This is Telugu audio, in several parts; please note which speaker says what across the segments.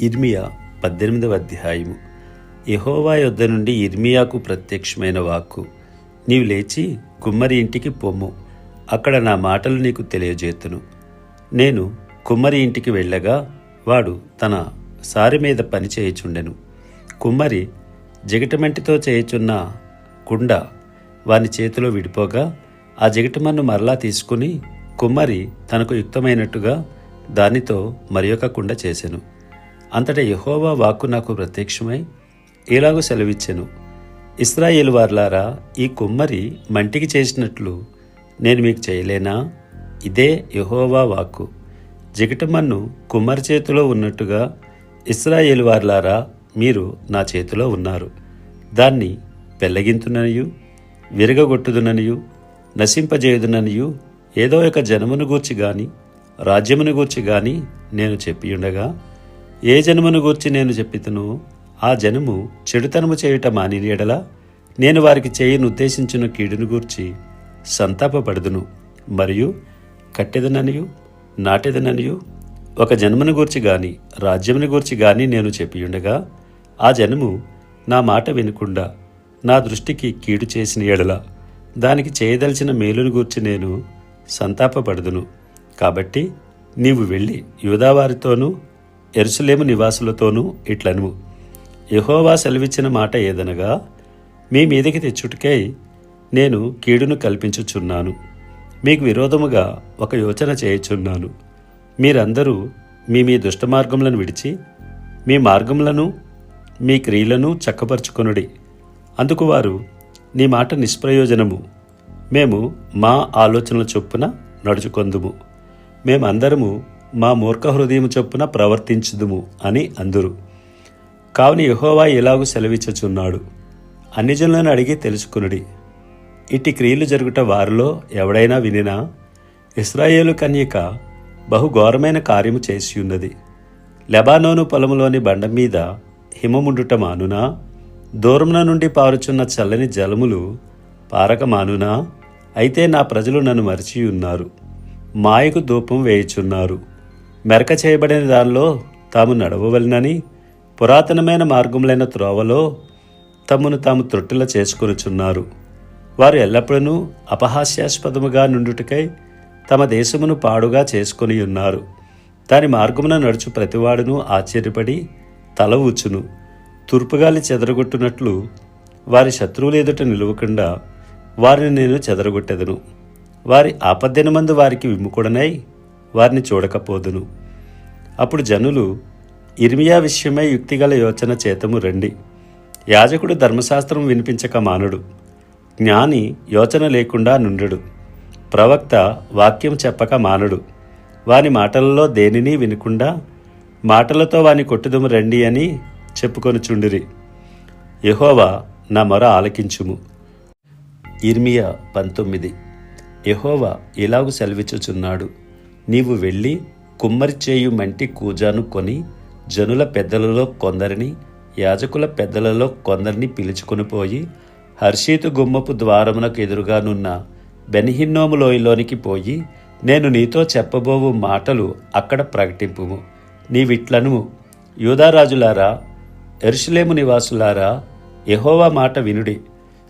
Speaker 1: ఇర్మియా పద్దెనిమిదవ అధ్యాయము. యహోవా యొద్ద నుండి ఇర్మియాకు ప్రత్యక్షమైన వాక్కు. నీవు లేచి కుమ్మరి ఇంటికి పొమ్ము. అక్కడ నా మాటలు నీకు తెలియజేతును. నేను కుమ్మరి ఇంటికి వెళ్ళగా వాడు తన సారి మీద పని చేయుచుండెను. కుమ్మరి జిగటమంటితో చేయుచున్న కుండ వాని చేతిలో విడిపోగా ఆ జిగటమన్ను మరలా తీసుకుని కుమ్మరి తనకు యుక్తమైనట్టుగా దానితో మరి ఒక కుండ చేసెను. అంతటా యహోవా వాక్కు నాకు ప్రత్యక్షమై ఇలాగూ సెలవిచ్చెను. ఇస్రాయేల్ వార్లారా ఈ కుమ్మరి మంటికి చేసినట్లు నేను మీకు చేయలేనా? ఇదే యహోవా వాక్కు. జిగటమన్ను కుమ్మరి చేతిలో ఉన్నట్టుగా ఇస్రాయేల్ వార్లారా మీరు నా చేతిలో ఉన్నారు. దాన్ని పెళ్ళగింతుననియు విరగగొట్టుదుననియు నశింపజేయుదుననియు ఏదో ఒక జనమును గూర్చి గాని రాజ్యమును గూర్చి గాని నేను చెప్పియుండగా ఏ జనమును గూర్చి నేను చెప్పితును ఆ జనము చెడుతనము చేయుట మాని ఎడల నేను వారికి చేయను ఉద్దేశించిన కీడును గూర్చి సంతాపపడుదును. మరియు కట్టెదననియు నాటెదననియు ఒక జన్మను గూర్చి గాని రాజ్యమును గూర్చి గాని నేను చెప్పియుండగా ఆ జనము నా మాట వినకుండా నా దృష్టికి కీడు చేసిన ఎడల దానికి చేయదలిచిన మేలును గూర్చి నేను సంతాపపడుదును. కాబట్టి నీవు వెళ్ళి యూదావారితోనూ ఎరుసలేము నివాసులతోనూ ఇట్లను యహోవా సెలవిచ్చిన మాట ఏదనగా మీ మీదకి తెచ్చుటకై నేను కీడును కల్పించుచున్నాను. మీకు విరోధముగా ఒక యోచన చేయుచున్నాను. మీరందరూ మీ మీ దుష్ట మార్గములను విడిచి మీ మార్గములను మీ క్రియలను చక్కపరుచుకొనుడి. అందుకు వారు నీ మాట నిష్ప్రయోజనము. మేము మా ఆలోచనల చొప్పున నడుచుకొందుము. మేమందరము మా మూర్ఖ హృదయం చొప్పున ప్రవర్తించుదుము అని అందురు. కావున యహోవా ఎలాగూ సెలవిచ్చుచున్నాడు. అన్నిజనులను అడిగి తెలుసుకునుడి. ఇట్టి క్రియలు జరుగుట వారిలో ఎవడైనా వినినా? ఇస్రాయేలు కన్యక బహుఘోరమైన కార్యము చేసి ఉన్నది లెబానోను పొలంలోని బండ మీద హిమముండుట మానునా? దూరంన నుండి పారుచున్న చల్లని జలములు పారక మానునా? అయితే నా ప్రజలు నన్ను మరిచి ఉన్నారు మాయకు ధూపం వేయుచున్నారు. మెరక చేయబడిన దానిలో తాము నడవవలనని పురాతనమైన మార్గములైన త్రోవలో తమను తాము త్రొట్టిల చేసుకొనుచున్నారు. వారు ఎల్లప్పుడూ అపహాస్యాస్పదముగా నుండుటకై తమ దేశమును పాడుగా చేసుకొని ఉన్నారు దాని మార్గమున నడుచు ప్రతివాడును ఆశ్చర్యపడి తల ఊచును. తూర్పుగాలి చెదరగొట్టునట్లు వారి శత్రువులు ఎదుట నిలవకుండా వారిని నేను చెదరగొట్టెదను. వారి ఆపద్దెనమందు వారికి విముకుడనై వారిని చూడకపోదును. అప్పుడు జనులు ఇర్మియా విషయమై యుక్తిగల యోచన చేతము రండి. యాజకుడు ధర్మశాస్త్రం వినిపించక మానుడు. జ్ఞాని యోచన లేకుండా నుండుడు. ప్రవక్త వాక్యం చెప్పక మానుడు. వాని మాటలలో దేనిని వినకుండా మాటలతో వాని కొట్టుదము రండి అని చెప్పుకొని చుండిరి. యహోవా నా మొర ఆలకించుము. ఇర్మియా పంతొమ్మిది. యహోవా ఇలాగు సెలవిచ్చుచున్నాడు. నీవు వెళ్ళి కుమ్మరిచేయు మంటి కూజాను కొని జనుల పెద్దలలో కొందరిని యాజకుల పెద్దలలో కొందరిని పిలుచుకొని పోయి హర్షీతు గుమ్మపు ద్వారమునకు ఎదురుగానున్న బెనిహిన్నోము లోయలోనికి పోయి నేను నీతో చెప్పబోవు మాటలు అక్కడ ప్రకటింపుము. నీవిట్లను యూదారాజులారా ఎరుషులేము నివాసులారా యహోవా మాట వినుడి.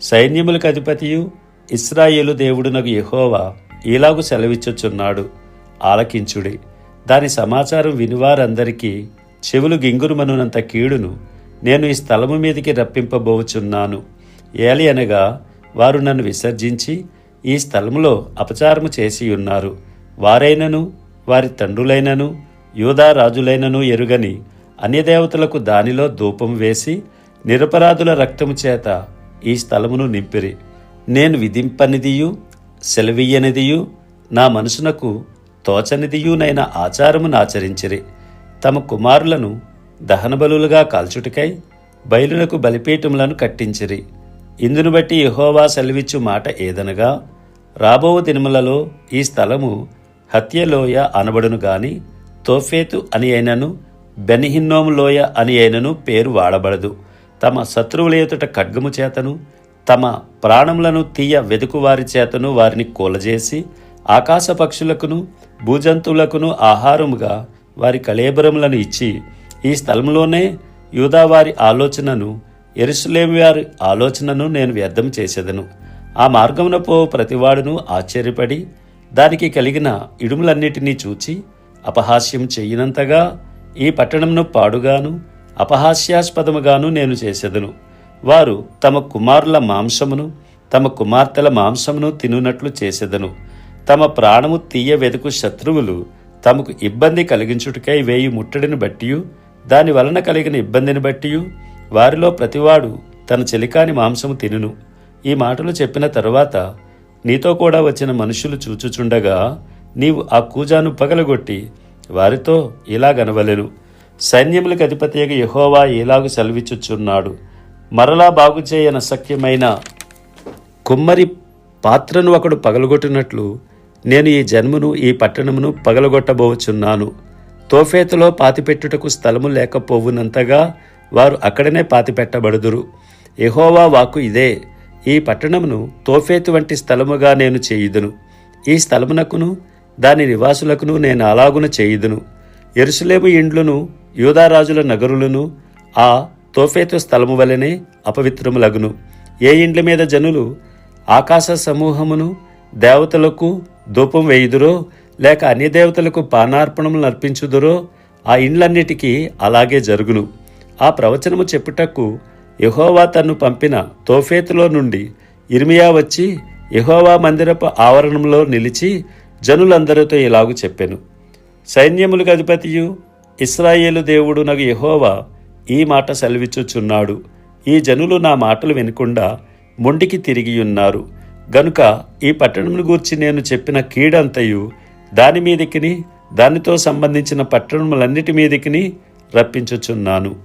Speaker 1: సైన్యములకు అధిపతియు ఇస్రాయేలు దేవుడునకు యహోవా ఇలాగు సెలవిచ్చుచున్నాడు. ఆలకించుడి. దాని సమాచారం వినివారందరికీ చెవులు గింగురుమనునంత కీడును నేను ఈ స్థలము మీదికి రప్పింపబోచున్నాను. ఏలి అనగా వారు నన్ను విసర్జించి ఈ స్థలములో అపచారము చేసి ఉన్నారు వారైనను వారి తండ్రులైనను యూదా రాజులైనను ఎరుగని అన్యదేవతలకు దానిలో ధూపం వేసి నిరపరాధుల రక్తము చేత ఈ స్థలమును నింపిరి. నేను విధింపనిదియు సెలవియ్యనిదియు నా మనసునకు తోచనిదియునైన ఆచారమును ఆచరించిరి. తమ కుమారులను దహనబలులుగా కాల్చుటకై బయలునకు బలిపీఠములను కట్టించిరి. ఇందును బట్టి యహోవా సెలవిచ్చు మాట ఏదనగా రాబో దినములలో ఈ స్థలము హత్యలోయ అనబడును గాని తోఫేతు అని అయినను బెనిహిన్నోము లోయ అని అయినను పేరు వాడబడదు. తమ శత్రువుల ఎదుట ఖడ్గము చేతను తమ ప్రాణములను తీయ వెదుకువారి చేతను వారిని కూలజేసి ఆకాశ పక్షులకును భూజంతువులకును ఆహారముగా వారి కళేబరములను ఇచ్చి ఈ స్థలంలోనే యూదావారి ఆలోచనను ఎరుసలేం వారి ఆలోచనను నేను వ్యర్థం చేసేదను. ఆ మార్గమున పో ప్రతివాడును ఆశ్చర్యపడి దానికి కలిగిన ఇడుములన్నిటినీ చూచి అపహాస్యం చెయ్యినంతగా ఈ పట్టణంను పాడుగాను అపహాస్యాస్పదముగాను నేను చేసేదను. వారు తమ కుమారుల మాంసమును తమ కుమార్తెల మాంసమును తినునట్లు చేసేదను. తమ ప్రాణము తీయ వెదుకు శత్రువులు తమకు ఇబ్బంది కలిగించుటకై వేయి ముట్టడిని బట్టి దాని వలన కలిగిన ఇబ్బందిని బట్టి వారిలో ప్రతివాడు తన చెలికాని మాంసము తినును. ఈ మాటలు చెప్పిన తరువాత నీతో కూడా వచ్చిన మనుషులు చూచుచుండగా నీవు ఆ కూజాను పగలగొట్టి వారితో ఇలాగనవలెను సైన్యములకు అధిపతియగ యహోవా ఇలాగు సెలవిచ్చుచున్నాడు. మరలా బాగు చేయన సఖ్యమైన కుమ్మరి పాత్రను ఒకడు పగలగొట్టినట్లు నేను ఈ జన్మను ఈ పట్టణమును పగలగొట్టబోచున్నాను. తోఫేతులో పాతిపెట్టుటకు స్థలము లేకపోవునంతగా వారు అక్కడనే పాతిపెట్టబడుదురు. ఎహోవా వాకు ఇదే ఈ పట్టణమును తోఫేతు వంటి స్థలముగా నేను చేయుదును. ఈ స్థలమునకును దాని నివాసులకును నేను అలాగున చేయుదును. ఎరుసలేము ఇండ్లును యూదారాజుల నగరులను ఆ తోఫేతు స్థలము వలనే అపవిత్రములగును. ఏ ఇండ్ల మీద జనులు ఆకాశ సమూహమును దేవతలకు ధూపం వేయుదురో లేక అన్య దేవతలకు పానార్పణములు అర్పించుదురో ఆ ఇండ్లన్నిటికీ అలాగే జరుగును. ఆ ప్రవచనము చెప్పుటకు యహోవా తన్ను పంపిన తోఫేతులో నుండి ఇర్మియా వచ్చి యహోవా మందిరపు ఆవరణంలో నిలిచి జనులందరితో ఇలాగు చెప్పాను. సైన్యములకు అధిపతియు ఇస్రాయేలు దేవుడు నగు యహోవా ఈ మాట సెలవిచ్చుచున్నాడు. ఈ జనులు నా మాటలు వినకుండా మొండికి తిరిగియున్నారు గనుక ఈ పట్టణమును గూర్చి నేను చెప్పిన కీడంతయు దాని మీదికిని దానితో సంబంధించిన పట్టణములన్నిటి మీదికిని రప్పించుచున్నాను.